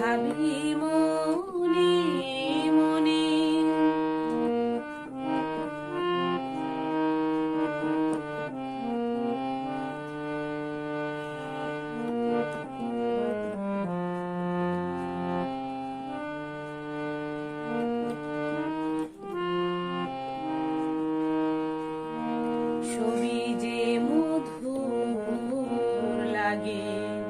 ভাবি মনে। মনে ছবি যে মধুর লাগে।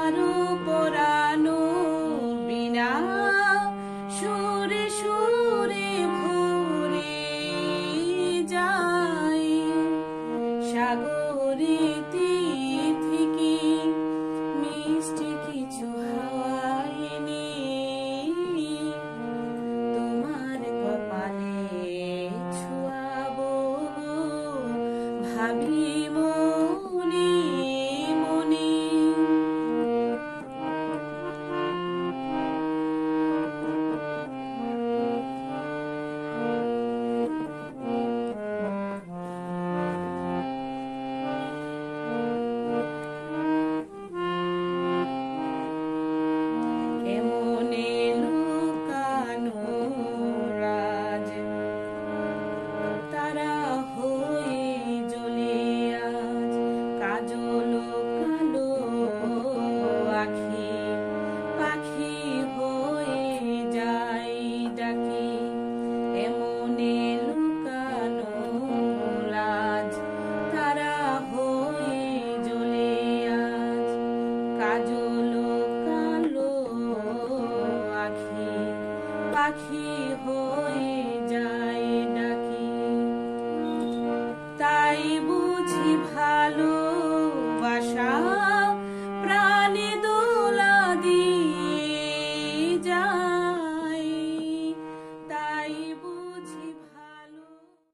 you. পাখি হয়ে